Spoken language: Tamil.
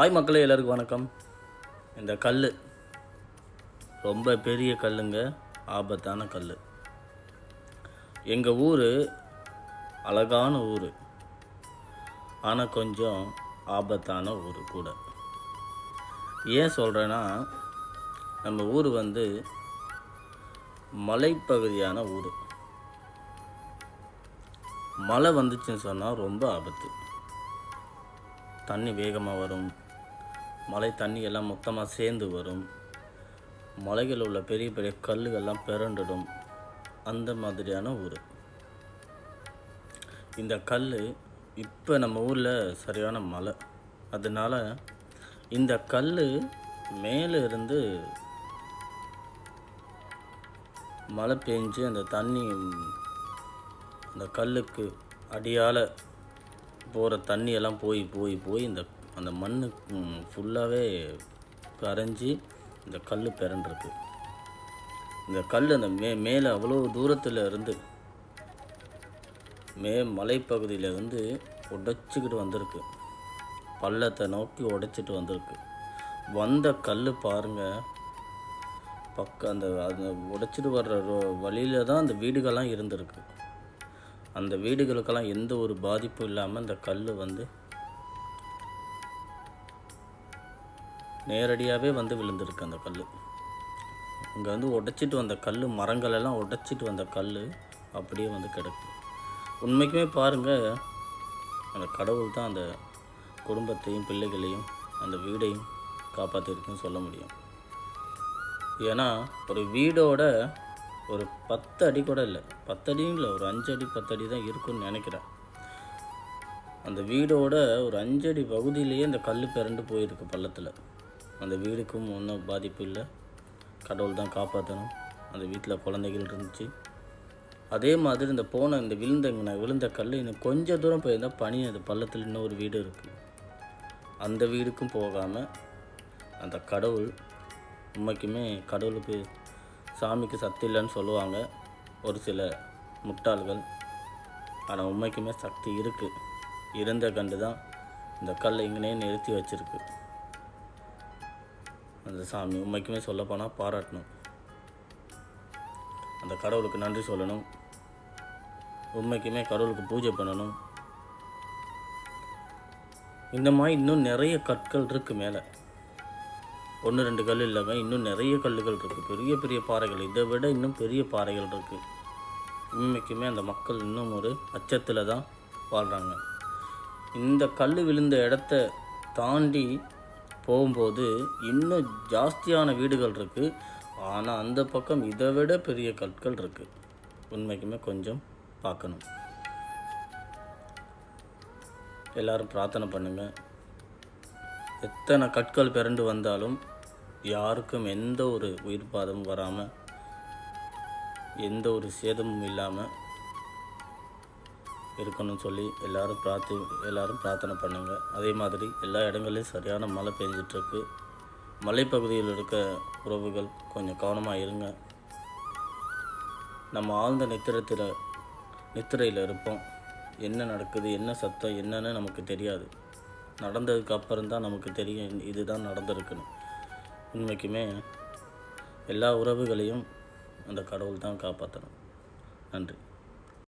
ஹாய் மக்களே எல்லாருக்கும் வணக்கம். இந்த கல் ரொம்ப பெரிய கல்லுங்க ஆபத்தான கல் எங்கள் ஊர் அழகான ஊர் ஆனால் கொஞ்சம் ஆபத்தான ஊர் கூட. ஏன் சொல்கிறேன்னா நம்ம ஊர் வந்து மலைப்பகுதியான ஊர். மழை வந்துச்சுன்னு சொன்னால் ரொம்ப ஆபத்து. தண்ணி வேகமாக வரும். மழை தண்ணி எல்லாம் மொத்தமாக சேர்ந்து வரும். மலைகள் உள்ள பெரிய பெரிய கல்லுகள்லாம் பிறண்டுடும். அந்த மாதிரியான ஊர். இந்த கல் இப்போ நம்ம ஊரில் சரியான மழை. அதனால இந்த கல் மேலே இருந்து மழை பெஞ்சு அந்த தண்ணி அந்த கல்லுக்கு அடியால் போகிற தண்ணியெல்லாம் போய் போய் போய் இந்த அந்த மண் ஃபுல்லாகவே கரைஞ்சி இந்த கல் பிறண்டிருக்கு இந்த கல் அந்த மே மேலே அவ்வளோ தூரத்தில் இருந்து மே மலைப்பகுதியில் இருந்து உடைச்சிக்கிட்டு வந்திருக்கு. பள்ளத்தை நோக்கி உடைச்சிட்டு வந்திருக்கு. வந்த கல் பாருங்கள் பக்கம் அந்த அந்த உடைச்சிட்டு வர்ற வழியில் தான் அந்த வீடுகள்லாம் இருந்திருக்கு. அந்த வீடுகளுக்கெல்லாம் எந்த ஒரு பாதிப்பும் இல்லாமல் அந்த கல் வந்து நேரடியாகவே வந்து விழுந்திருக்கு அந்த கல் இங்கே வந்து உடைச்சிட்டு வந்த கல் மரங்களெல்லாம் உடைச்சிட்டு வந்த கல் அப்படியே வந்து கிடக்கு. உண்மைக்குமே பாருங்கள் அந்த கடவுள் தான் அந்த குடும்பத்தையும் பிள்ளைகளையும் அந்த வீடையும் காப்பாற்றிருக்குன்னு சொல்ல முடியும். ஏன்னா ஒரு வீடோட ஒரு பத்து அடி கூட இல்லை பத்து அடியும் இல்லை ஒரு அஞ்சு அடி பத்து அடி தான் இருக்குன்னு நினைக்கிறேன். அந்த வீடோட ஒரு அஞ்சடி பகுதியிலேயே அந்த கல் பிறண்டு போயிருக்கு பள்ளத்தில். அந்த வீடுக்கும் ஒன்றும் பாதிப்பு இல்லை. கடவுள் தான் காப்பாற்றணும். அந்த வீட்டில் குழந்தைகள் இருந்துச்சு. அதே மாதிரி இந்த போன இந்த விழுந்த இங்க விழுந்த கல் இன்னும் கொஞ்சம் தூரம் போயிருந்தால் பனி அந்த பள்ளத்தில் இன்னொரு வீடு இருக்குது அந்த வீடுக்கும் போகாமல் அந்த கடவுள் உண்மைக்குமே கடவுளுக்கு சாமிக்கு சக்தி இல்லைன்னு சொல்லுவாங்க. ஒரு சில முட்டாள்கள். ஆனால் உண்மைக்குமே சக்தி இருக்குது இருந்த கண்டு தான் இந்த கல்லை இங்கனே நிறுத்தி வச்சுருக்கு. அந்த சாமி உண்மைக்குமே சொல்லப்போனால் பாராட்டணும். அந்த கடவுளுக்கு நன்றி சொல்லணும். உண்மைக்குமே கடவுளுக்கு பூஜை பண்ணணும். இந்த மாதிரி இன்னும் நிறைய கற்கள் இருக்குது மேலே. ஒன்று ரெண்டு கல் இல்லைங்க இன்னும் நிறைய கல்லுகள் இருக்குது பெரிய பெரிய பாறைகள். இதை விட இன்னும் பெரிய பாறைகள் இருக்குது உண்மைக்குமே அந்த மக்கள் இன்னும் ஒரு அச்சத்தில் தான் வாழ்கிறாங்க இந்த கல் விழுந்த இடத்த தாண்டி போகும்போது இன்னும் ஜாஸ்தியான வீடுகள் இருக்குது ஆனால் அந்த பக்கம் இதை விட பெரிய கற்கள் இருக்குது உண்மைக்குமே கொஞ்சம் பார்க்கணும். எல்லாரும் பிரார்த்தனை பண்ணுங்கள் எத்தனை கற்கள் பிறண்டு வந்தாலும் யாருக்கும் எந்த ஒரு உயிர் பாதமும் வராமல் எந்த ஒரு சேதமும் இல்லாமல் இருக்கணும்னு சொல்லி எல்லோரும் பிரார்த்தி எல்லோரும் பிரார்த்தனை பண்ணுங்கள் அதே மாதிரி எல்லா இடங்களையும் சரியான மழை பெஞ்சிட்ருக்கு. மலைப்பகுதியில் இருக்க உறவுகள் கொஞ்சம் கவனமாக இருங்க. நம்ம ஆழ்ந்த நித்திரத்தில் நித்திரையில் இருப்போம். என்ன நடக்குது என்ன சத்தம் என்னன்னு நமக்கு தெரியாது. நடந்ததுக்கு அப்புறம் தான் நமக்கு தெரியும் இதுதான் நடந்திருக்குன்னு. உண்மைக்குமே எல்லா உறவுகளையும் அந்த கடவுள் தான் காப்பாற்றணும் நன்றி.